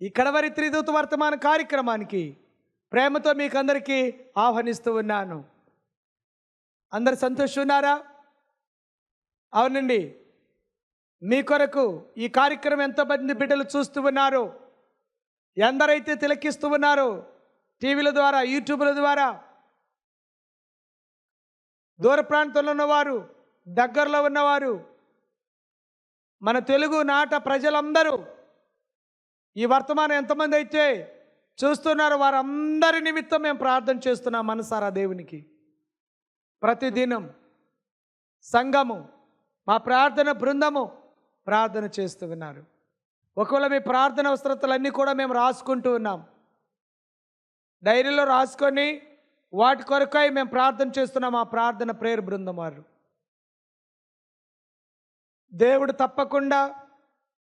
ఈ కడవరి త్రిదూత వర్తమాన కార్యక్రమానికి ప్రేమతో మీకు అందరికీ ఆహ్వానిస్తూ ఉన్నాను. అందరు సంతోషం ఉన్నారా అవునండి. మీ కొరకు ఈ కార్యక్రమం ఎంతమంది బిడ్డలు చూస్తూ ఉన్నారో ఎందరైతే తిలకిస్తూ ఉన్నారో టీవీల ద్వారా యూట్యూబ్ల ద్వారా దూర ప్రాంతంలో ఉన్నవారు దగ్గరలో ఉన్నవారు మన తెలుగు నాట ప్రజలందరూ ఈ వర్తమానం ఎంతమంది అయితే చూస్తున్నారు వారందరి నిమిత్తం మేము ప్రార్థన చేస్తున్నాం మనసారా దేవునికి. ప్రతిదినం సంఘము మా ప్రార్థన బృందము ప్రార్థన చేస్తూ ఉన్నారు. ఒకవేళ మీ ప్రార్థన అవసరతలన్నీ కూడా మేము రాసుకుంటూ ఉన్నాం. డైరీలో రాసుకొని వాటి కొరకై మేము ప్రార్థన చేస్తున్నాం ఆ ప్రార్థన ప్రేయర్ బృందం వారు. దేవుడు తప్పకుండా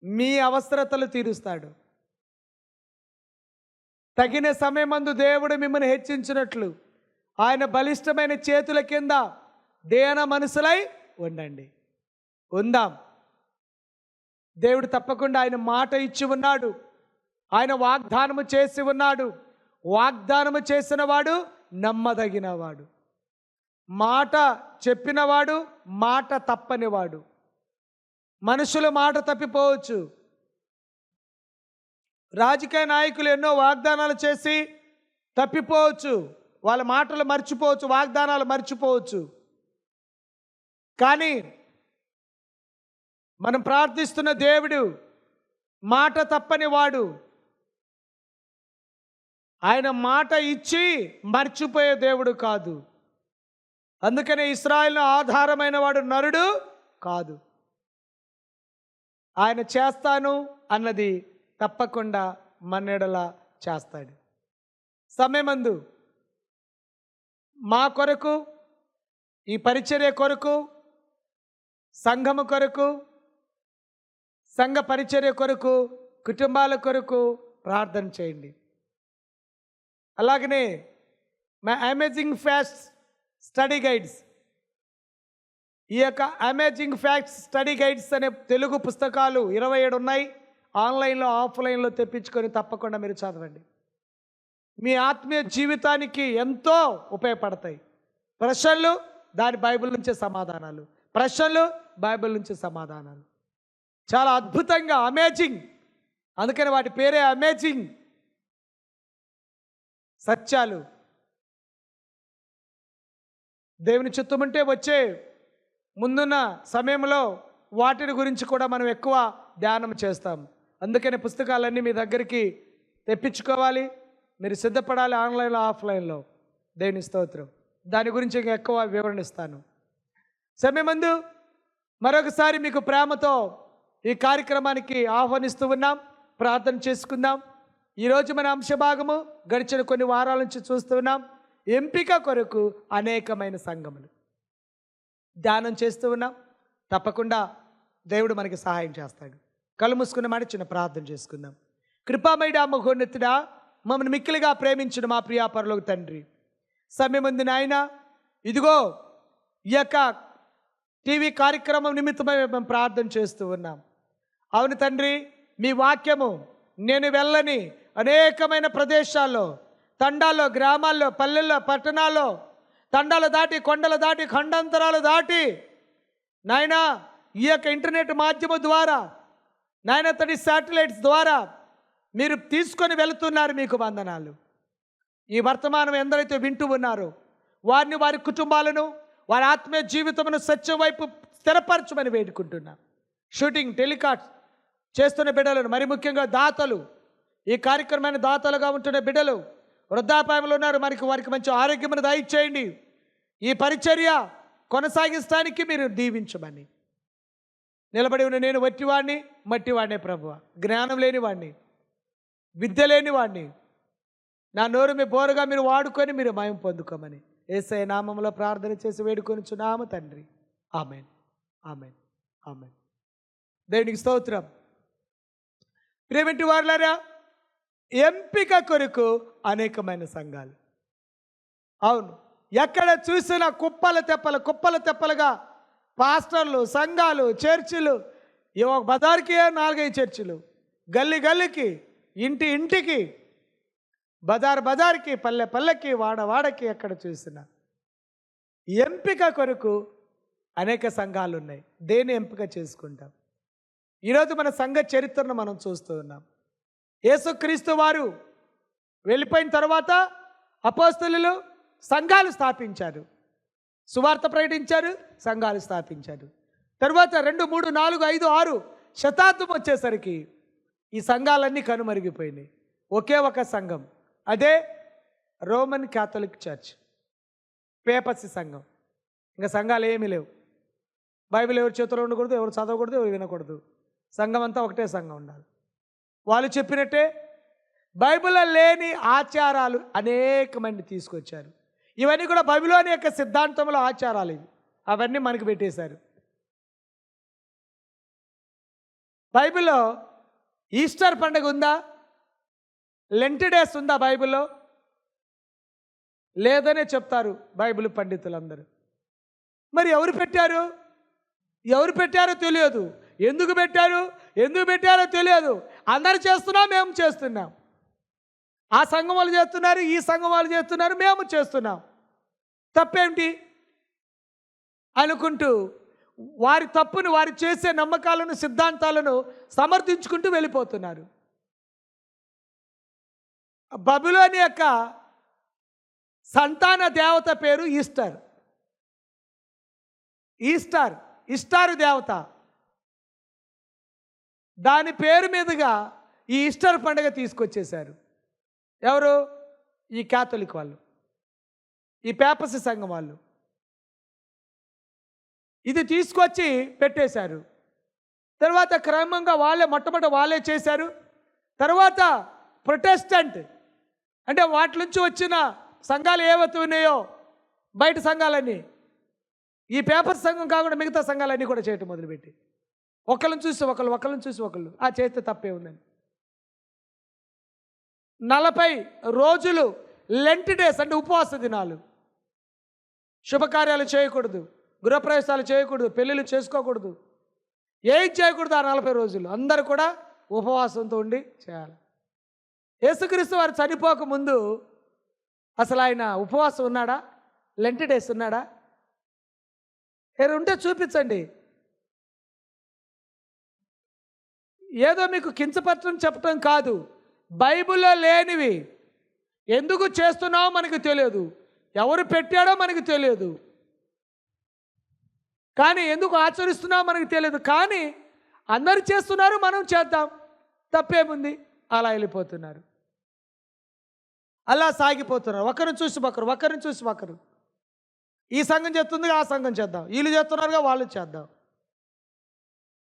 మీ అవసరతలు తీరుస్తాడు. తగిన సమయమందు దేవుడు మిమ్మల్ని హెచ్చించినట్లు. ఆయన బలిష్టమైన చేతుల కింద దేన మనసులై ఉండండి. ఉందాం. దేవుడు తప్పకుండా ఆయన మాట ఇచ్చి ఉన్నాడు. ఆయన వాగ్దానము చేసి ఉన్నాడు. వాగ్దానము చేసినవాడు నమ్మదగినవాడు మాట చెప్పినవాడు మాట తప్పనివాడు మనుషుల మాట తప్పిపోవచ్చు. రాజకీయ నాయకులు ఎన్నో వాగ్దానాలు చేసి తప్పిపోవచ్చు. వాళ్ళ మాటలు మర్చిపోవచ్చు వాగ్దానాలు మర్చిపోవచ్చు. కానీ మనం ప్రార్థిస్తున్న దేవుడు మాట తప్పని వాడు. ఆయన మాట ఇచ్చి మర్చిపోయే దేవుడు కాదు. అందుకనే ఇస్రాయల్ను ఆధారమైన వాడు నరుడు కాదు. ఆయన చేస్తాను అన్నది తప్పకుండా మన్నెడలా చేస్తాడు. సమయమందు మా కొరకు ఈ పరిచర్య కొరకు సంఘము కొరకు సంఘ పరిచర్య కొరకు కుటుంబాల కొరకు ప్రార్థన చేయండి. అలాగనే మా అమేజింగ్ ఫ్యాక్ట్స్ స్టడీ గైడ్స్ ఈ యొక్క అమేజింగ్ ఫ్యాక్ట్స్ స్టడీ గైడ్స్ అనే తెలుగు పుస్తకాలు ఇరవై ఏడు ఉన్నాయి. ఆన్లైన్లో ఆఫ్లైన్లో తెప్పించుకొని తప్పకుండా మీరు చదవండి. మీ ఆత్మీయ జీవితానికి ఎంతో ఉపయోగపడతాయి. ప్రశ్నలు దాని బైబిల్ నుంచే సమాధానాలు. ప్రశ్నలు బైబిల్ నుంచి సమాధానాలు. చాలా అద్భుతంగా అమేజింగ్. అందుకని వాటి పేరే అమేజింగ్. సత్యాలు. దేవుని చిత్తముంటే వచ్చే ముందున్న సమయంలో వాటిని గురించి కూడా మనం ఎక్కువ ధ్యానం చేస్తాం. అందుకని పుస్తకాలన్నీ మీ దగ్గరికి తెప్పించుకోవాలి. మీరు సిద్ధపడాలి ఆన్లైన్లో ఆఫ్లైన్లో. దేవుని స్తోత్రం. దాని గురించి ఇంకా ఎక్కువ వివరణ ఇస్తాను. సమయమందు మరొకసారి మీకు ప్రేమతో ఈ కార్యక్రమానికి ఆహ్వానిస్తూ ఉన్నాం. ప్రార్థన చేసుకుందాం. ఈరోజు మన అంశభాగము గడిచిన కొన్ని వారాల నుంచి చూస్తున్నాం ఎంపిక కొరకు అనేకమైన సంఘములు. ధ్యానం చేస్తూ ఉన్నాం. తప్పకుండా దేవుడు మనకి సహాయం చేస్తాడు. కళ్ళు మూసుకున్న మాట చిన్న ప్రార్థన చేసుకుందాం. కృపామయుడ మహోన్నతుడా మమ్మల్ని మిక్కిలిగా ప్రేమించిన మా ప్రియాపరులకు తండ్రి. సమయం ఉంది నాయన. ఇదిగో ఈ యొక్క టీవీ కార్యక్రమం నిమిత్తమై మేము ప్రార్థన చేస్తూ ఉన్నాం. అవును తండ్రి మీ వాక్యము నేను వెళ్ళని అనేకమైన ప్రదేశాల్లో తండాల్లో గ్రామాల్లో పల్లెల్లో పట్టణాల్లో తండాలు దాటి కొండలు దాటి ఖండాంతరాలు దాటి నాయన ఈ యొక్క ఇంటర్నెట్ మాధ్యమం ద్వారా నాయన తడి శాటిలైట్స్ ద్వారా మీరు తీసుకొని వెళుతున్నారు మీకు వందనాలు. ఈ వర్తమానం ఎందరైతే వింటూ ఉన్నారో వారిని వారి కుటుంబాలను వారి ఆత్మీయ జీవితమును సత్యం వైపు స్థిరపరచమని వేడుకుంటున్నా. షూటింగ్ టెలికాస్ట్ చేస్తున్న బిడ్డలను మరి ముఖ్యంగా దాతలు ఈ కార్యక్రమాన్ని దాతలుగా ఉంటున్న బిడ్డలు వృద్ధాపాయంలో ఉన్నారు మనకి వారికి మంచి ఆరోగ్యమును దయచేయండి. ఈ పరిచర్య కొనసాగించడానికి మీరు దీవించమని. నిలబడి ఉన్న నేను వట్టివాడిని మట్టివాడినే ప్రభు జ్ఞానం లేనివాడిని విద్య లేనివాడిని. నా నోరు మీ బోరుగా మీరు వాడుకొని మీరు మయం పొందుకోమని. ఏసై నామంలో ప్రార్థన చేసి వేడుకొని చున్నాము తండ్రి. ఆమెన్. ఆమెన్. ఆమెన్. దేవునికి స్తోత్రం. ప్రేమిటి వాళ్ళారా ఎంపిక కొరకు అనేకమైన సంఘాలు. అవును ఎక్కడ చూసినా కుప్పల తెప్పలు కుప్పల తెప్పలుగా పాస్టర్లు సంఘాలు చర్చిలు ఈ ఒక బజార్కి నాలుగైదు చర్చిలు. గల్లి గల్లికి ఇంటి ఇంటికి బజార్ బజార్కి పల్లె పల్లెకి వాడ వాడకి ఎక్కడ చూసినా. ఎంపిక కొరకు అనేక సంఘాలు ఉన్నాయి దేని ఎంపిక చేసుకుంటాం? ఈరోజు మన సంఘ చరిత్రను మనం చూస్తూ ఉన్నాం. యేసుక్రీస్తు వారు వెళ్ళిపోయిన తర్వాత అపోస్తులు సంఘాలు స్థాపించారు. సువార్త ప్రకటించారు సంఘాలు స్థాపించారు. తర్వాత రెండు మూడు నాలుగు ఐదు ఆరు శతాబ్దం వచ్చేసరికి ఈ సంఘాలన్నీ కనుమరిగిపోయినాయి. ఒకే ఒక సంఘం. అదే రోమన్ క్యాథలిక్ చర్చ్. పేపసి సంఘం. ఇంకా సంఘాలు ఏమీ లేవు. బైబిల్ ఎవరి చేతిలో ఉండకూడదు ఎవరు చదవకూడదు ఎవరు వినకూడదు. సంఘం అంతా ఒకటే సంఘం ఉండాలి. వాళ్ళు చెప్పినట్టే బైబిల్లో లేని ఆచారాలు అనేక మంది తీసుకొచ్చారు. ఇవన్నీ కూడా బబిలోని యొక్క సిద్ధాంతంలో ఆచారాలు ఇవి. అవన్నీ మనకు పెట్టేశారు. బైబిల్లో ఈస్టర్ పండుగ ఉందా? లెంట్ డేస్ ఉందా బైబిల్లో? లేదనే చెప్తారు బైబిల్ పండితులందరూ. మరి ఎవరు పెట్టారు? ఎవరు పెట్టారో తెలియదు. ఎందుకు పెట్టారు? ఎందుకు పెట్టారో తెలియదు. అందరు చేస్తున్నాం మేము చేస్తున్నాం. ఆ సంఘం వాళ్ళు చేస్తున్నారు ఈ సంఘం వాళ్ళు చేస్తున్నారు మేము చేస్తున్నాం. తప్పేమిటి అనుకుంటూ వారి తప్పును వారు చేసే నమ్మకాలను సిద్ధాంతాలను సమర్థించుకుంటూ వెళ్ళిపోతున్నారు. బబులోని యొక్క సంతాన దేవత పేరు ఈస్టర్. ఈస్టర్ ఇస్టారు దేవత. దాని పేరు మీదుగా ఈ ఈస్టర్ పండుగ తీసుకొచ్చేశారు. ఎవరు? ఈ క్యాథలిక్ వాళ్ళు. ఈ పేపసి సంఘం వాళ్ళు. ఇది తీసుకొచ్చి పెట్టేశారు. తర్వాత క్రమంగా వాళ్ళే మొట్టమొదటి వాళ్ళే చేశారు. తర్వాత ప్రొటెస్టెంట్ అంటే వాటి నుంచి వచ్చిన సంఘాలు ఏవైతే ఉన్నాయో బయట సంఘాలన్నీ ఈ పేపర్ సంఘం కాకుండా మిగతా సంఘాలన్నీ కూడా చేయటం మొదలుపెట్టి. ఒకళ్ళని చూసి ఒకళ్ళు ఒకళ్ళని చూసి ఒకళ్ళు. ఆ చేస్తే తప్పే ఉందని. నలభై రోజులు లెంట్ డేస్ అంటే ఉపవాస దినాలు. శుభకార్యాలు చేయకూడదు గృహప్రవేశాలు చేయకూడదు పెళ్ళిళ్ళు చేసుకోకూడదు. ఏం చేయకూడదు ఆ నలభై రోజులు? అందరూ కూడా ఉపవాసంతో ఉండి చేయాలి. యేసుక్రీస్తు వారు చనిపోక ముందు అసలు ఆయన ఉపవాసం ఉన్నాడా? లెంట్ డేస్ ఉన్నాడా? మీరు ఉంటే చూపించండి. ఏదో మీకు కించపరచడం చెప్పటం కాదు. బైబిల్లో లేనివి. ఎందుకు చేస్తున్నావో మనకు తెలియదు. ఎవరు పెట్టాడో మనకు తెలియదు. కానీ ఎందుకు ఆచరిస్తున్నావో మనకు తెలియదు. కానీ అందరు చేస్తున్నారు మనం చేద్దాం. తప్పేముంది? అలా వెళ్ళిపోతున్నారు. అలా సాగిపోతున్నారు. ఒకరిని చూసి ఒకరు ఒకరిని చూసి ఒకరు. ఈ సంఘం చేస్తుంది ఆ సంఘం చేద్దాం. వీళ్ళు చేస్తున్నారుగా వాళ్ళు చేద్దాం.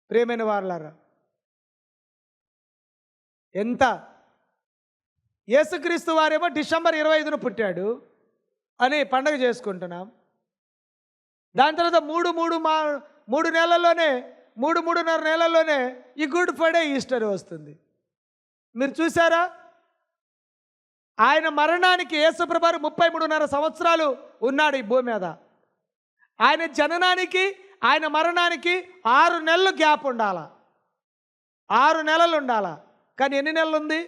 ప్రేమైన వాళ్ళారా ఎంత యేసుక్రీస్తు వారేమో డిసెంబర్ ఇరవై ఐదున పుట్టాడు అని పండగ చేసుకుంటున్నాం. దాని తర్వాత మూడు మూడు మా మూడు నెలల్లోనే మూడు మూడున్నర నెలల్లోనే ఈ గుడ్ ఫ్రైడే ఈస్టర్ వస్తుంది. మీరు చూసారా? ఆయన మరణానికి యేసుప్రభారు ముప్పై మూడున్నర సంవత్సరాలు ఉన్నాడు ఈ భూమి మీద. ఆయన జననానికి ఆయన మరణానికి ఆరు నెలలు గ్యాప్ ఉండాల? ఆరు నెలలు ఉండాల? కానీ ఎన్ని నెలలు ఉంది?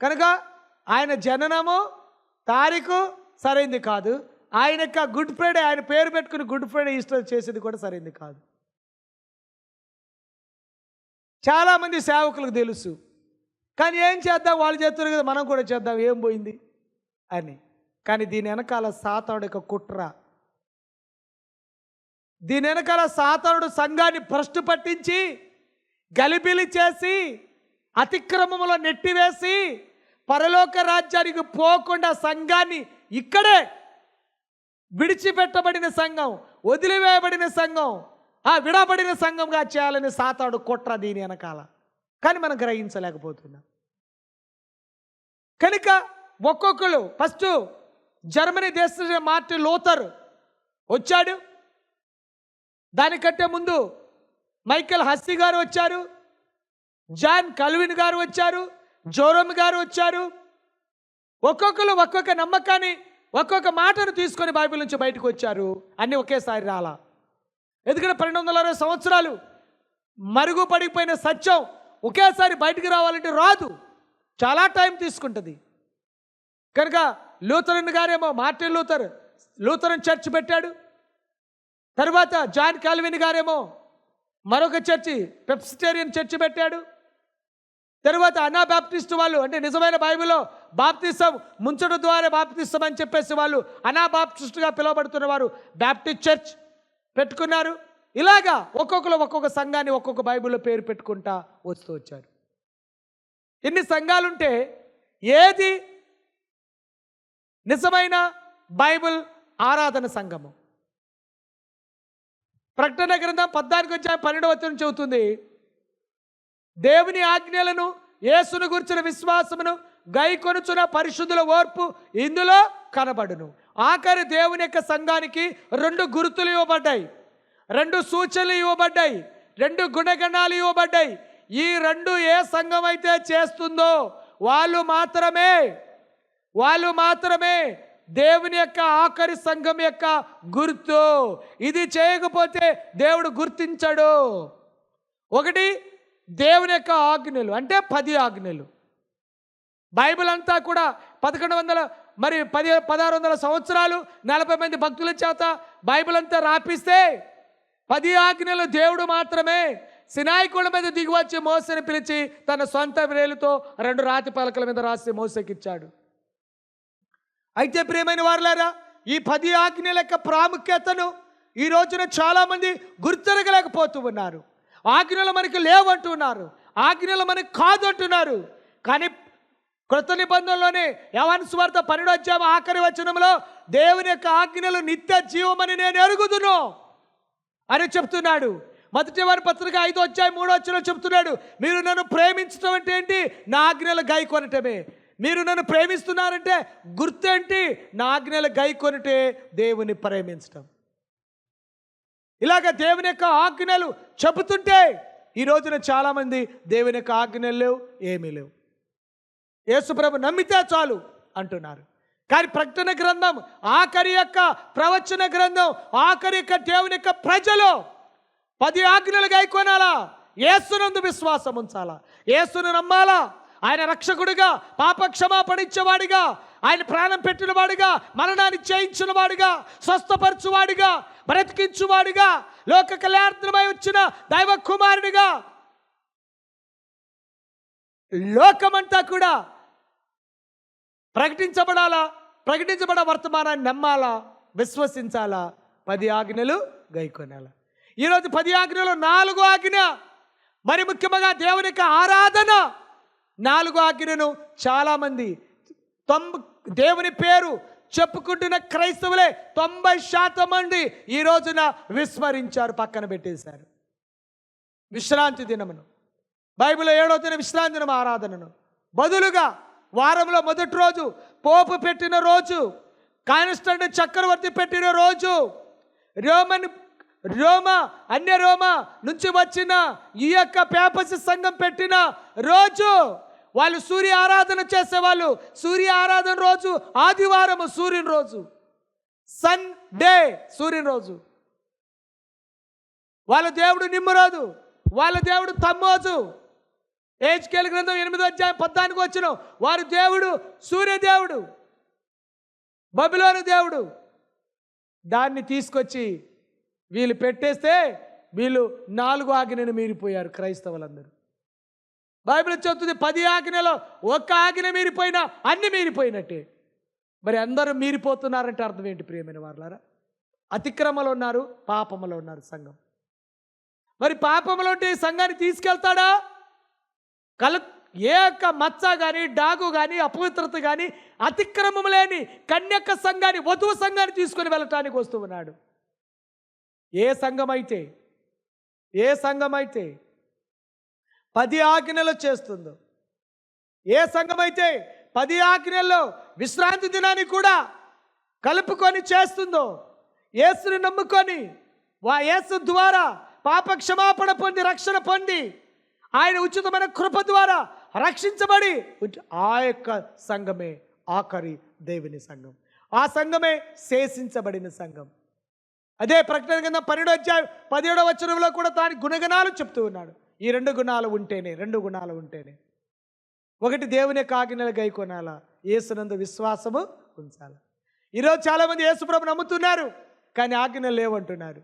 కనుక ఆయన జననము తారీఖు సరైంది కాదు. ఆయన యొక్క గుడ్ ఫ్రైడే ఆయన పేరు పెట్టుకుని గుడ్ ఫ్రైడే ఈస్టర్ చేసేది కూడా సరైంది కాదు. చాలామంది సేవకులకు తెలుసు. కానీ ఏం చేద్దాం? వాళ్ళు చేస్తారు కదా మనం కూడా చేద్దాం. ఏం పోయింది? అని. కానీ దీని వెనకాల సాతానుడు యొక్క కుట్ర. దీని వెనకాల సాతానుడు సంఘాన్ని భ్రష్టు పట్టించి గలిబిలి చేసి అతిక్రమములో నెట్టివేసి పరలోక రాజ్యానికి పోకుండా సంఘాన్ని ఇక్కడే విడిచిపెట్టబడిన సంఘం వదిలివేయబడిన సంఘం ఆ విడబడిన సంఘంగా చేయాలని సాతాడు కుట్ర దీని వెనకాల. కానీ మనం గ్రహించలేకపోతున్నాం. కనుక ఒక్కొక్కరు ఫస్ట్ జర్మనీ దేశ మార్టిన్ లోతర్ వచ్చాడు. దానికంటే ముందు మైకేల్ హస్సీ గారు వచ్చారు. జాన్ కల్విన్ గారు వచ్చారు. జోరమ్ గారు వచ్చారు. ఒక్కొక్కరు ఒక్కొక్క నమ్మకాన్ని ఒక్కొక్క మాటను తీసుకొని బైబిల్ నుంచి బయటకు వచ్చారు. అన్నీ ఒకేసారి రాలా. ఎందుకంటే పన్నెండు వందల అరవై సంవత్సరాలు మరుగుపడిపోయిన సత్యం ఒకేసారి బయటికి రావాలంటే రాదు. చాలా టైం తీసుకుంటుంది. కనుక లూథరన్ గారేమో మార్టిన్ లూథర్ లూథరన్ చర్చ్ పెట్టాడు. తర్వాత జాన్ కాల్విన్ గారేమో మరొక చర్చి పెప్సిటేరియన్ చర్చి పెట్టాడు. తర్వాత అనాబాప్టిస్ట్ వాళ్ళు అంటే నిజమైన బైబిల్లో బాప్తిసం ముంచడం ద్వారా బాప్తిసం అని చెప్పేసి వాళ్ళు అనా బాప్టిస్ట్గా పిలువబడుతున్న వారు బ్యాప్టిస్ట్ చర్చ్ పెట్టుకున్నారు. ఇలాగా ఒక్కొక్కరు ఒక్కొక్క సంఘాన్ని ఒక్కొక్క బైబిల్లో పేరు పెట్టుకుంటా వస్తూ వచ్చారు. ఎన్ని సంఘాలుంటే ఏది నిజమైన బైబిల్ ఆరాధన సంఘము? ప్రకటన గ్రంథం పద్నాలుగు వచ్చా పన్నెండవ వచ్చిన చెబుతుంది దేవుని ఆజ్ఞలను యేసును గురించిన విశ్వాసమును గైకొనుచున పరిశుద్ధుల ఓర్పు ఇందులో కనబడును. ఆఖరి దేవుని యొక్క సంఘానికి రెండు గుర్తులు ఇవ్వబడ్డాయి. రెండు సూచనలు ఇవ్వబడ్డాయి. రెండు గుణగణాలు ఇవ్వబడ్డాయి. ఈ రెండు ఏ సంఘం అయితే చేస్తుందో వాళ్ళు మాత్రమే వాళ్ళు మాత్రమే దేవుని యొక్క ఆఖరి సంఘం యొక్క గుర్తు. ఇది చేయకపోతే దేవుడు గుర్తించడు. ఒకటి దేవుని యొక్క ఆజ్ఞలు అంటే పది ఆజ్ఞలు. బైబిల్ అంతా కూడా పదకొండు వందల మరి పది పదహారు వందల సంవత్సరాలు నలభై మంది భక్తుల చేత బైబిల్ అంతా రాపిస్తే పది ఆజ్ఞలు దేవుడు మాత్రమే సినాయకుల మీద దిగివచ్చి మోసని పిలిచి తన సొంత వేలుతో రెండు రాతి పలకల మీద రాసి మోసకిచ్చాడు. అయితే ప్రియమైన వారులారా ఈ పది ఆజ్ఞల యొక్క ప్రాముఖ్యతను ఈ రోజున చాలామంది గుర్తెరగలేకపోతూ ఉన్నారు. ఆజ్ఞలు మనకి లేవంటున్నారు. ఆజ్ఞలు మనకి కాదు అంటున్నారు కానీ కృత నిబంధనలోనే యవన్ స్వార్థ పన్నెండు ఆఖరి వచనంలో దేవుని యొక్క ఆజ్ఞలు నిత్య జీవమని నేను ఎరుగుదును అని చెప్తున్నాడు. మొదటి వారి పత్రిక ఐదు వచ్చాయి మూడో వచ్చిన చెప్తున్నాడు. మీరు నన్ను ప్రేమించడం అంటే ఏంటి? నా ఆజ్ఞలు గై కొనటమే మీరు నన్ను ప్రేమిస్తున్నారంటే గుర్తేంటి నా ఆజ్ఞలు గై కొనటే దేవుని ప్రేమించటం. ఇలాగ దేవుని యొక్క ఆజ్ఞలు చెబుతుంటే ఈ రోజున చాలామంది దేవుని యొక్క ఆజ్ఞలు లేవు ఏమీ లేవు. యేసుప్రభు నమ్మితే చాలు అంటున్నారు. కానీ ప్రకటన గ్రంథం ఆఖరి యొక్క ప్రవచన గ్రంథం ఆఖరి యొక్క దేవుని యొక్క ప్రజలు పది ఆజ్ఞలు గైకొనాలా? ఏసునందు విశ్వాసం ఉంచాలా? యేసును నమ్మాలా? ఆయన రక్షకుడిగా పాప క్షమాపణించేవాడిగా ఆయన ప్రాణం పెట్టినవాడుగా మరణాన్ని చేయించినవాడుగా స్వస్థపరచువాడిగా బ్రతికించువాడిగా లోక కళ్యాణమై వచ్చిన దైవ కుమారుడిగా లోకమంతా కూడా ప్రకటించబడాలా? ప్రకటించబడ వర్తమానాన్ని నమ్మాలా? విశ్వసించాలా? పది ఆజ్ఞలు గైకొనాలా? ఈరోజు పది ఆజ్ఞలు నాలుగో ఆజ్ఞ. మరి ముఖ్యంగా దేవుని యొక్క ఆరాధన. నాలుగో ఆజ్ఞను చాలామంది తొంభ దేవుని పేరు చెప్పుకుంటున్న క్రైస్తవులే తొంభై శాతం మంది ఈ రోజున విస్మరించారు పక్కన పెట్టేశారు. విశ్రాంతి దినమును. బైబిల్ ఏడో దిన విశ్రాంతి దినం ఆరాధనను. బదులుగా వారంలో మొదటి రోజు పోపు పెట్టిన రోజు కానిస్టంట్ చక్రవర్తి పెట్టిన రోజు రోమన్ రోమ అన్య రోమ నుంచి వచ్చిన ఈ యొక్క పేపసి సంఘం పెట్టిన రోజు వాళ్ళు సూర్య ఆరాధన చేసేవాళ్ళు. సూర్య ఆరాధన రోజు ఆదివారము సూర్యుని రోజు. సన్ డే సూర్యుని రోజు. వాళ్ళ దేవుడు నిమ్మరోజు. వాళ్ళ దేవుడు తమ్మోజు. ఏజ్కేల్ గ్రంథం ఎనిమిదో అధ్యాయం పద్నాలుగు వచ్చిన వారు దేవుడు సూర్యదేవుడు బబిలోని దేవుడు. దాన్ని తీసుకొచ్చి వీళ్ళు పెట్టేస్తే వీళ్ళు నాలుగు ఆజ్ఞను మీరిపోయారు క్రైస్తవులందరూ. బైబిల్ చెప్తుంది పది ఆజ్ఞలో ఒక్క ఆజ్ఞ మీరిపోయినా అన్ని మీరిపోయినట్టే. మరి అందరూ మీరిపోతున్నారంటే అర్థం ఏంటి ప్రియమైన వాళ్ళారా అతిక్రమలో ఉన్నారు పాపములో ఉన్నారు సంఘం. మరి పాపములో ఉంటే ఈ సంఘాన్ని తీసుకెళ్తాడా? కల ఏ యొక్క మచ్చ కానీ డాగు కానీ అపవిత్రత కానీ అతిక్రమం లేని కన్యక సంఘాన్ని వధువు సంఘాన్ని తీసుకొని వెళ్ళటానికి వస్తూ ఉన్నాడు. ఏ సంఘం అయితే ఏ సంఘం అయితే పది ఆజ్ఞలు చేస్తుందో. ఏ సంఘమైతే పది ఆజ్ఞల్లో విశ్రాంతి దినాన్ని కూడా కలుపుకొని చేస్తుందో యేసుని నమ్ముకొని వా యేసు ద్వారా పాప క్షమాపణ పొంది రక్షణ పొంది ఆయన ఉచితమైన కృప ద్వారా రక్షించబడి ఆ యొక్క సంఘమే ఆఖరి దేవుని సంఘం. ఆ సంఘమే శేషించబడిన సంఘం. అదే ప్రకటన కింద పన్నెండో అధ్యాయం పదిహేడో వచనంలో కూడా దాని గుణగణాలు చెప్తూ ఉన్నాడు. ఈ రెండు గుణాలు ఉంటేనే రెండు గుణాలు ఉంటేనే. ఒకటి దేవుని కాకినెల గై కొనాలా ఏసునందు విశ్వాసము ఉంచాలి. ఈరోజు చాలామంది యేసుప్రభు నమ్ముతున్నారు కానీ ఆజ్ఞలు లేవంటున్నారు.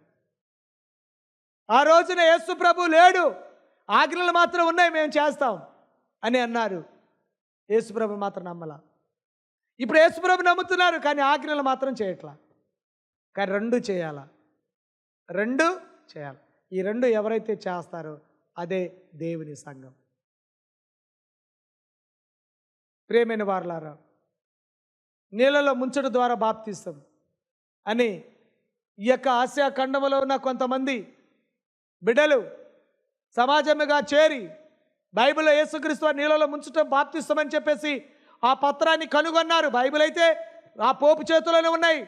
ఆ రోజున యేసుప్రభు లేడు ఆజ్ఞలు మాత్రం ఉన్నాయి మేము చేస్తాం అని అన్నారు. యేసుప్రభు మాత్రం నమ్మలా. ఇప్పుడు యేసుప్రభు నమ్ముతున్నారు కానీ ఆజ్ఞలు మాత్రం చేయట్లా. కానీ రెండు చేయాలా. రెండు చేయాలి. ఈ రెండు ఎవరైతే చేస్తారో అదే దేవుని సంఘం. ప్రేమైన వారలారా నీళ్ళలో ముంచడం ద్వారా బాప్తిస్తాం అని ఈ యొక్క ఆసియా ఖండంలో ఉన్న కొంతమంది బిడ్డలు సమాజముగా చేరి బైబిల్లో యేసుక్రీస్తు నీళ్ళలో ముంచడం బాప్తిస్తామని చెప్పేసి ఆ పత్రాన్ని కనుగొన్నారు. బైబిల్ అయితే ఆ పోపు చేతుల్లోనే ఉన్నాయి.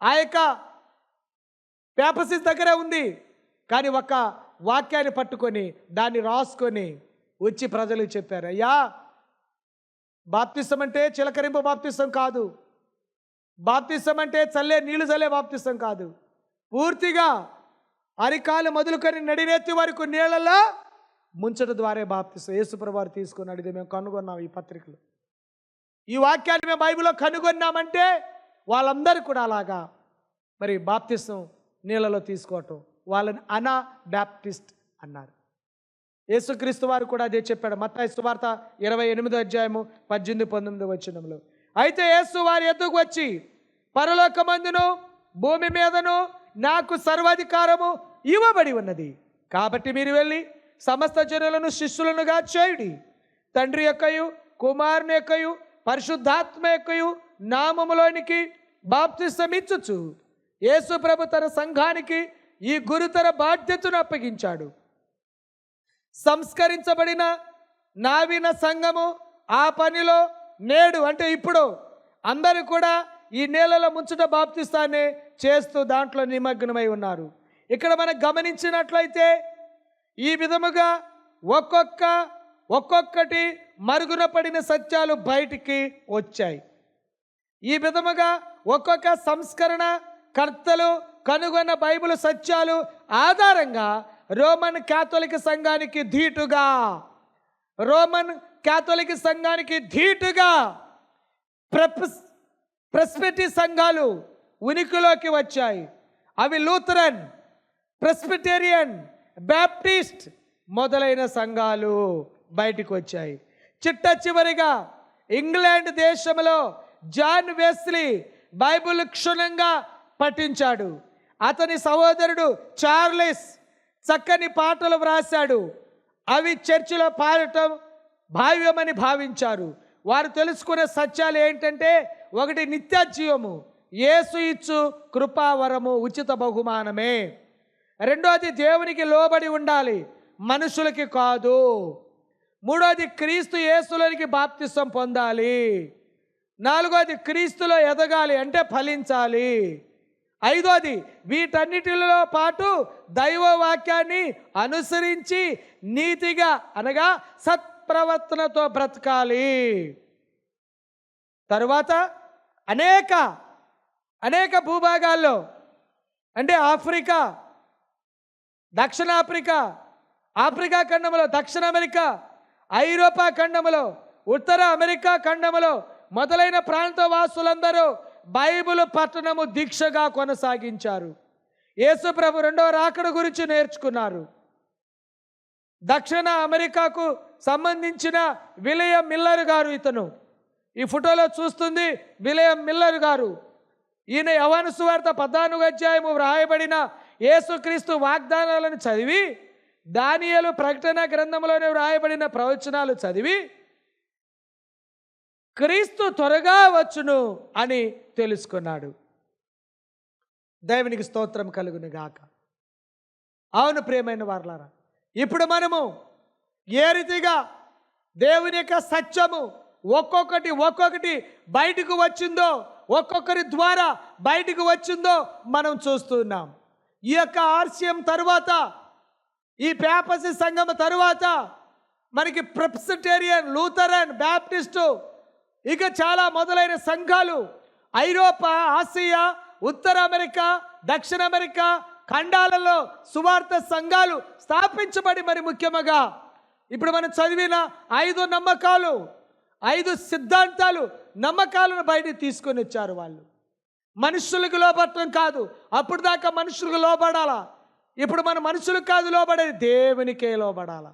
ఆ యొక్క పేపసిస్ దగ్గరే ఉంది. కానీ ఒక వాక్యాన్ని పట్టుకొని దాన్ని రాసుకొని వచ్చి ప్రజలకు చెప్పారు. అయ్యా బాప్తిసం అంటే చిలకరింపు బాప్తిసం కాదు. బాప్తిసం అంటే చల్లే నీళ్ళు చల్లే బాప్తిసం కాదు. పూర్తిగా అరికాలు మొదలుకొని నడినెత్తి వరకు నీళ్ళలో ముంచడం ద్వారా బాప్తిసం. యేసుప్రభు వారు తీసుకున్నాడు ఇది మేము కనుగొన్నాం ఈ పత్రికలు. ఈ వాక్యాన్ని మేము బైబిల్లో కనుగొన్నామంటే వాళ్ళందరూ కూడా అలాగా. మరి బాప్తిసం నీళ్ళలో తీసుకోవటం. వాళ్ళని అనా బ్యాప్టిస్ట్ అన్నారు. యేసుక్రీస్తు వారు కూడా అదే చెప్పాడు. మత్తాయి సువార్త ఇరవై ఎనిమిదో అధ్యాయము పద్దెనిమిది పంతొమ్మిది వచ్చినంలో అయితే యేసు వారి ఎద్దుకు వచ్చి పరలోకమందును భూమి మీదను నాకు సర్వాధికారము ఇవ్వబడి ఉన్నది. కాబట్టి మీరు వెళ్ళి సమస్త జనులను శిష్యులనుగా చేయుడి. తండ్రి యొక్కయు కుమారుని యొక్కయు పరిశుద్ధాత్మ యొక్కయు నామములోనికి బాప్తిసమిచ్చుచు. యేసు ప్రభు తన సంఘానికి ఈ గురుతర బాధ్యతను అప్పగించాడు. సంస్కరించబడిన నావిన సంఘము ఆ పనిలో నేడు అంటే ఇప్పుడు అందరూ కూడా ఈ నేలలో ముంచుట బాప్తిస్తానే చేస్తూ దాంట్లో నిమగ్నమై ఉన్నారు. ఇక్కడ మనం గమనించినట్లయితే ఈ విధముగా ఒక్కొక్క ఒక్కొక్కటి మరుగున పడిన సత్యాలు బయటికి వచ్చాయి. ఈ విధముగా ఒక్కొక్క సంస్కరణ కర్తలు కనుగొన్న బైబిల్ సత్యాలు ఆధారంగా రోమన్ కాథలిక్ సంఘానికి ధీటుగా. రోమన్ కాథలిక్ సంఘానికి ధీటుగా. ప్రెప్స్ ప్రెస్పెటి సంఘాలు ఉనికిలోకి వచ్చాయి. అవి లూథరన్ ప్రెస్పిటేరియన్ బ్యాప్టిస్ట్ మొదలైన సంఘాలు బయటికి వచ్చాయి. చిట్ట చివరిగా ఇంగ్లాండ్ దేశంలో జాన్ వెస్లీ బైబిల్ క్షుణ్ణంగా పఠించాడు. అతని సహోదరుడు చార్లెస్ చక్కని పాటలు వ్రాశాడు. అవి చర్చిలో పాడటం భావ్యమని భావించారు. వారు తెలుసుకునే సత్యాలు ఏంటంటే ఒకటి నిత్యాజీవము యేసు ఇచ్చు కృపావరము ఉచిత బహుమానమే. రెండోది దేవునికి లోబడి ఉండాలి మనుషులకి కాదు. మూడోది క్రీస్తు యేసులోనికి బాప్తిసం పొందాలి. నాలుగోది క్రీస్తులో ఎదగాలి అంటే ఫలించాలి. ఐదోది వీటన్నిటిలో పాటు దైవ వాక్యాన్ని అనుసరించి నీతిగా అనగా సత్ప్రవర్తనతో బ్రతకాలి. తరువాత అనేక అనేక భూభాగాల్లో అంటే ఆఫ్రికా దక్షిణాఫ్రికా ఆఫ్రికా ఖండములో దక్షిణ అమెరికా ఐరోపా ఖండములో ఉత్తర అమెరికా ఖండములో మొదలైన ప్రాంత వాసులందరూ బైబిల్ పట్టణము దీక్షగా కొనసాగించారు. యేసుప్రభు రెండవ రాకడ గురించి నేర్చుకున్నారు. దక్షిణ అమెరికాకు సంబంధించిన విలయం మిల్లర్ గారు ఇతను. ఈ ఫోటోలో చూస్తుంది విలయం మిల్లర్ గారు. ఈయన యవన సువార్త పద్నాలుగు అధ్యాయము వ్రాయబడిన యేసుక్రీస్తు వాగ్దానాలను చదివి దానియలు ప్రకటన గ్రంథంలోనే వ్రాయబడిన ప్రవచనాలు చదివి క్రీస్తు త్వరగా వచ్చును అని తెలుసుకున్నాడు. దేవునికి స్తోత్రం కలుగును గాక. అవును ప్రియమైన వారలారా ఇప్పుడు మనము ఏ రీతిగా దేవుని యొక్క సత్యము ఒక్కొక్కటి ఒక్కొక్కటి బయటకు వచ్చిందో ఒక్కొక్కరి ద్వారా బయటకు వచ్చిందో మనం చూస్తున్నాం ఈ యొక్క ఆర్సిఎం తరువాత ఈ పేపసి సంఘం తరువాత మనకి ప్రెప్సిటేరియన్ లూథరన్ బ్యాప్టిస్టు ఇక చాలా మొదలైన సంఘాలు ఐరోపా ఆసియా ఉత్తర అమెరికా దక్షిణ అమెరికా ఖండాలలో సువార్త సంఘాలు స్థాపించబడి మరి ముఖ్యముగా. ఇప్పుడు మనం చదివిన ఐదు నమ్మకాలు ఐదు సిద్ధాంతాలు నమ్మకాలను బయటికి తీసుకొని వచ్చారు వాళ్ళు. మనుషులకు లోపడటం కాదు అప్పుడు దాకా మనుషులకు లోబడాలా? ఇప్పుడు మన మనుషులకు కాదు లోబడేది దేవునికే లోబడాలా?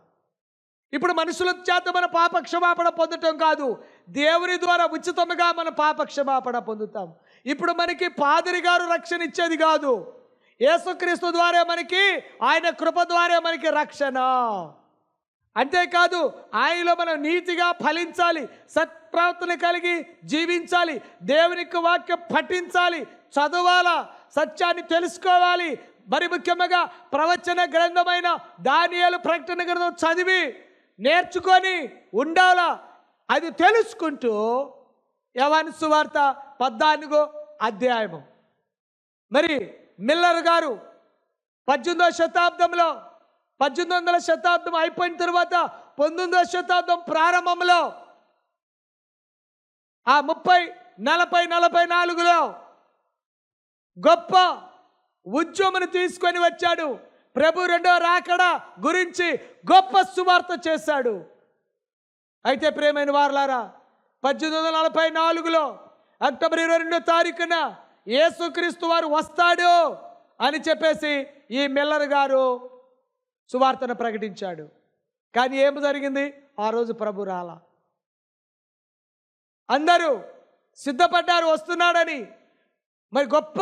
ఇప్పుడు మనుషుల చేత మన పాప క్షమాపణ పొందటం కాదు. దేవుని ద్వారా ఉచితముగా మన పాప క్షమాపణ పొందుతాం. ఇప్పుడు మనకి పాదిరి గారు రక్షణ ఇచ్చేది కాదు. యేసుక్రీస్తు ద్వారా మనకి ఆయన కృప ద్వారా మనకి రక్షణ. అంతేకాదు ఆయనలో మనం నీతిగా ఫలించాలి సత్ప్రవర్తన కలిగి జీవించాలి దేవునికి వాక్యం పఠించాలి చదవాలా సత్యాన్ని తెలుసుకోవాలి. మరి ముఖ్యంగా ప్రవచన గ్రంథమైన దానియాలు ప్రకటన గ్రంథం చదివి నేర్చుకొని ఉండాలా? అది తెలుసుకుంటూ యవాన్ సువార్త పద్నాలుగో అధ్యాయము. మరి మిల్లర్ గారు పద్దెనిమిదవ శతాబ్దంలో పద్దెనిమిది వందల శతాబ్దం అయిపోయిన తర్వాత పంతొమ్మిదవ శతాబ్దం ప్రారంభంలో ఆ ముప్పై నలభై నలభై నాలుగులో గొప్ప ఉద్యమను తీసుకొని వచ్చాడు ప్రభు రెండో రాకడ గురించి గొప్ప సువార్త చేశాడు. అయితే ప్రేమైన వారలారా పద్దెనిమిది వందల నలభై నాలుగులో అక్టోబర్ ఇరవై రెండో తారీఖున యేసుక్రీస్తు వారు వస్తాడు అని చెప్పేసి ఈ మిల్లర్ గారు సువార్తను ప్రకటించాడు. కానీ ఏం జరిగింది? ఆ రోజు ప్రభు రాల. అందరూ సిద్ధపడ్డారు వస్తున్నాడని. మరి గొప్ప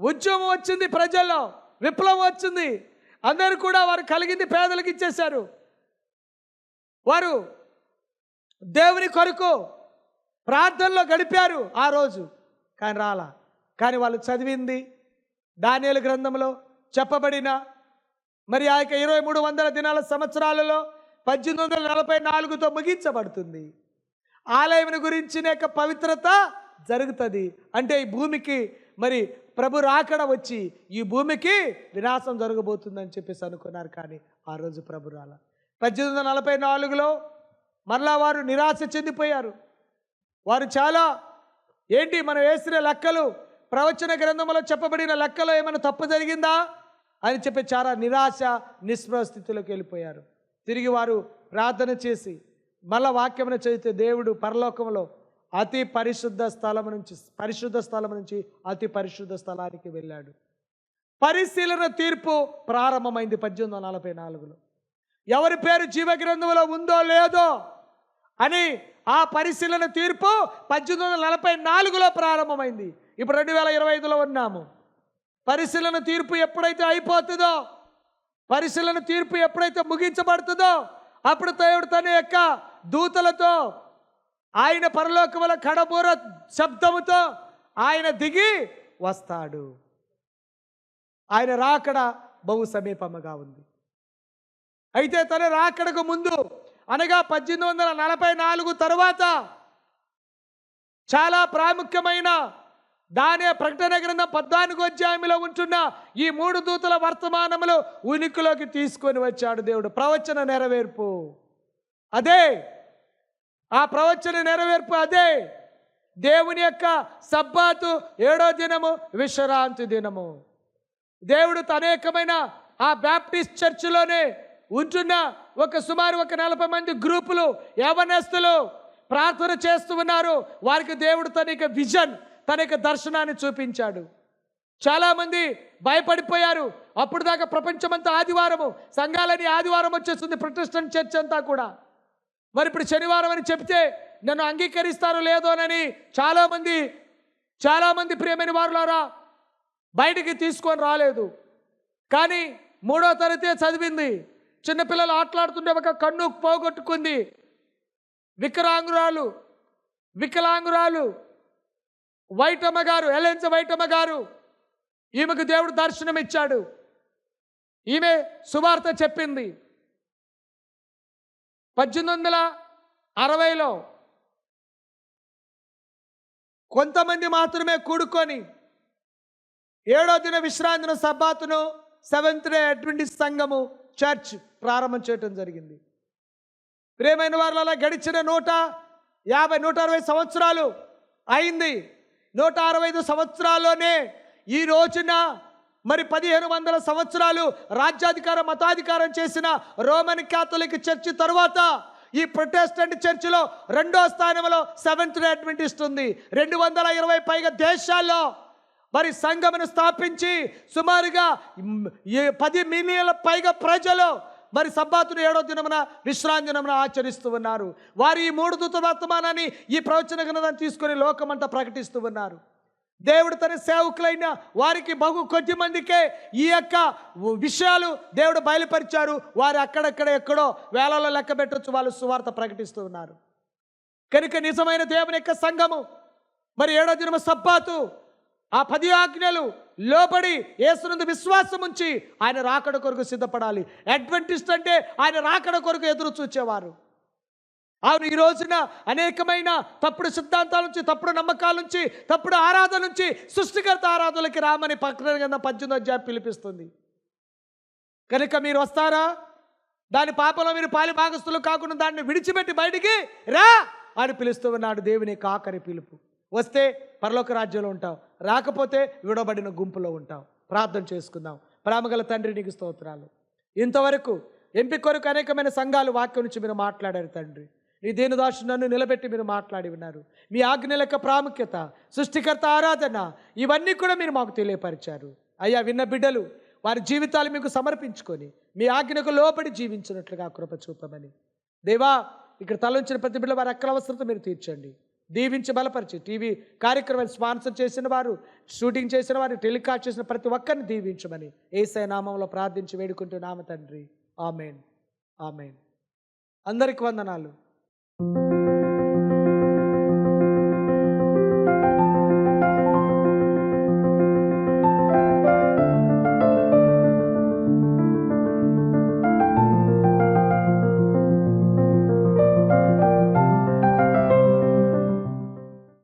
ఉద్యమం వచ్చింది ప్రజల్లో విప్లవం వచ్చింది. అందరూ కూడా వారు కలిగింది పేదలకు ఇచ్చేశారు. వారు దేవుని కొరకు ప్రార్థనలో గడిపారు ఆ రోజు. కానీ రాలా. కానీ వాళ్ళు చదివింది దానియలు గ్రంథంలో చెప్పబడిన మరి ఆ యొక్క ఇరవై మూడు వందల దినాల సంవత్సరాలలో పద్దెనిమిది వందల నలభై నాలుగుతో ముగించబడుతుంది. ఆలయం గురించిన యొక్క పవిత్రత జరుగుతుంది. అంటే ఈ భూమికి మరి ప్రభు రాకడ వచ్చి ఈ భూమికి వినాశం జరగబోతుందని చెప్పేసి అనుకున్నారు కానీ ఆ రోజు ప్రభు రాల. పద్దెనిమిది వందల నలభై నాలుగులో మరలా వారు నిరాశ చెందిపోయారు. వారు చాలా ఏంటి మనం వేసిన లెక్కలు ప్రవచన గ్రంథంలో చెప్పబడిన లెక్కలో ఏమైనా తప్పు జరిగిందా? అని చెప్పి చాలా నిరాశ నిస్పృహ స్థితిలోకి వెళ్ళిపోయారు. తిరిగి వారు ప్రార్థన చేసి మళ్ళా వాక్యమును చదివితే దేవుడు పరలోకంలో అతి పరిశుద్ధ స్థలం నుంచి పరిశుద్ధ స్థలం నుంచి అతి పరిశుద్ధ స్థలానికి వెళ్ళాడు. పరిశీలన తీర్పు ప్రారంభమైంది పద్దెనిమిది వందల నలభై నాలుగులో. ఎవరి పేరు జీవ గ్రంథంలో ఉందో లేదో అని ఆ పరిశీలన తీర్పు పద్దెనిమిది వందల నలభై నాలుగులో ప్రారంభమైంది. ఇప్పుడు రెండు వేల ఇరవై ఐదులో ఉన్నాము. పరిశీలన తీర్పు ఎప్పుడైతే అయిపోతుందో పరిశీలన తీర్పు ఎప్పుడైతే ముగించబడుతుందో అప్పుడు దేవుడు తన యొక్క దూతలతో ఆయన పరలోకముల కడబూర శబ్దముతో ఆయన దిగి వస్తాడు. ఆయన రాకడ బహు సమీపముగా ఉంది. అయితే తన రాకడకు ముందు అనగా పద్దెనిమిది వందల నలభై నాలుగు తరువాత చాలా ప్రాముఖ్యమైన దానే ప్రకటన గ్రంథం పద్నాలుగు అధ్యాయంలో ఉంటున్న ఈ మూడు దూతల వర్తమానములు ఉనికిలోకి తీసుకొని వచ్చాడు దేవుడు. ప్రవచన నెరవేర్పు. అదే ఆ ప్రవచన నెరవేర్పు అదే. దేవుని యొక్క సబ్బాతు ఏడో దినము విశ్రాంతి దినము. దేవుడు తనేకమైన ఆ బ్యాప్టిస్ట్ చర్చిలోనే ఉంటున్న ఒక సుమారు ఒక నలభై మంది గ్రూపులు యవనస్తులు ప్రార్థన చేస్తూ ఉన్నారు. వారికి దేవుడు తన యొక్క విజన్ తన యొక్క దర్శనాన్ని చూపించాడు. చాలామంది భయపడిపోయారు. అప్పుడు దాకా ప్రపంచమంతా ఆదివారము సంఘాలని ఆదివారం వచ్చేస్తుంది ప్రొటెస్టెంట్ చర్చ్ అంతా కూడా. మరి ఇప్పుడు శనివారం అని చెప్తే నన్ను అంగీకరిస్తారో లేదోనని చాలామంది చాలామంది ప్రియమైన వారులారా బయటికి తీసుకొని రాలేదు. కానీ మూడో తరగతి చదివింది. చిన్నపిల్లలు ఆటలాడుతుంటే ఒక కన్ను పోగొట్టుకుంది. వికలాంగురాలు వికలాంగురాలు వైటమ్మ గారు ఎలెన్స్ వైటమ్మ గారు ఈమెకు దేవుడు దర్శనం ఇచ్చాడు ఈమె సువార్త చెప్పింది. పద్దెనిమిది వందల అరవైలో కొంతమంది మాత్రమే కూడుకొని ఏడో దిన విశ్రాంతిన సబ్బాతును సెవెంత్ డే అడ్వెంటిస్ సంఘము చర్చ్ ప్రారంభం చేయటం జరిగింది. ప్రేమైన వారు అలా గడిచిన నూట యాభై నూట అరవై సంవత్సరాలు అయింది. నూట అరవై ఐదు సంవత్సరాల్లోనే ఈ రోజున మరి పదిహేను వందల సంవత్సరాలు రాజ్యాధికారం మతాధికారం చేసిన రోమన్ క్యాథలిక్ చర్చి తరువాత ఈ ప్రొటెస్టెంట్ చర్చిలో రెండో స్థానంలో సెవెంత్ డే అడ్వెంటిస్ట్ ఉంది. రెండు వందల ఇరవై పైగా దేశాల్లో మరి సంఘమును స్థాపించి సుమారుగా పది మిలియన్ల పైగా ప్రజలు మరి సబ్బాతును ఏడో దినమున విశ్రాంతి దినమున ఆచరిస్తూ ఉన్నారు. వారు ఈ మూడు దూత వర్తమానాన్ని ఈ ప్రవచన గ్రంథాన్ని తీసుకొని లోకమంతా ప్రకటిస్తూ ఉన్నారు. దేవుడు తన సేవకులైన వారికి బహు కొద్ది మందికే ఈ యొక్క విషయాలు దేవుడు బయలుపరిచారు. వారు అక్కడక్కడ ఎక్కడో వేలలో లెక్క పెట్టచ్చు. వాళ్ళు సువార్త ప్రకటిస్తూ ఉన్నారు. కనుక నిజమైన దేవుని యొక్క సంఘము మరి ఏడో దినము సబ్బాతు ఆ పది ఆజ్ఞలు లోబడి ఏసునందు విశ్వాసం ఉంచి ఆయన రాకడ కొరకు సిద్ధపడాలి. అడ్వెంటిస్ట్ అంటే ఆయన రాకడ కొరకు ఎదురు చూచేవారు. అవును ఈ రోజున అనేకమైన తప్పుడు సిద్ధాంతాల నుంచి తప్పుడు నమ్మకాల నుంచి తప్పుడు ఆరాధన నుంచి సృష్టికర్త ఆరాధనలకి రామని పక్కన కింద పద్దెనిమిది అధ్యాయం పిలిపిస్తుంది. కనుక మీరు వస్తారా? దాని పాపంలో మీరు పాలి భాగస్థులు కాకుండా దాన్ని విడిచిపెట్టి బయటికి రా అని పిలుస్తూ ఉన్నాడు దేవుని కాకరి పిలుపు. వస్తే పరలోక రాజ్యంలో ఉంటావు. రాకపోతే విడబడిన గుంపులో ఉంటావు. ప్రార్థన చేసుకుందాం. ప్రేమగల తండ్రి నీకు స్తోత్రాలు. ఇంతవరకు ఎంపిక కొరకు అనేకమైన సంఘాలు వాక్యం నుంచి మీరు మాట్లాడారు తండ్రి. నీ దేనుదాసు నన్ను నిలబెట్టి మీరు మాట్లాడి ఉన్నారు. మీ ఆజ్ఞల యొక్క ప్రాముఖ్యత సృష్టికర్త ఆరాధన ఇవన్నీ కూడా మీరు మాకు తెలియపరిచారు. అయ్యా విన్న బిడ్డలు వారి జీవితాలు మీకు సమర్పించుకొని మీ ఆజ్ఞకు లోపడి జీవించినట్లుగా కృప చూపమని. దేవా ఇక్కడ తలంచిన ప్రతి బిడ్డ వారి అక్కల అవసరత మీరు తీర్చండి. దీవించి బలపరిచి టీవీ కార్యక్రమాలు స్పాన్సర్ చేసిన వారు షూటింగ్ చేసిన వారు టెలికాస్ట్ చేసిన ప్రతి ఒక్కరిని దీవించమని ఏసై నామంలో ప్రార్థించి వేడుకుంటూ నామ తండ్రి. ఆమెన్. ఆమెన్. అందరికి వందనాలు. thank you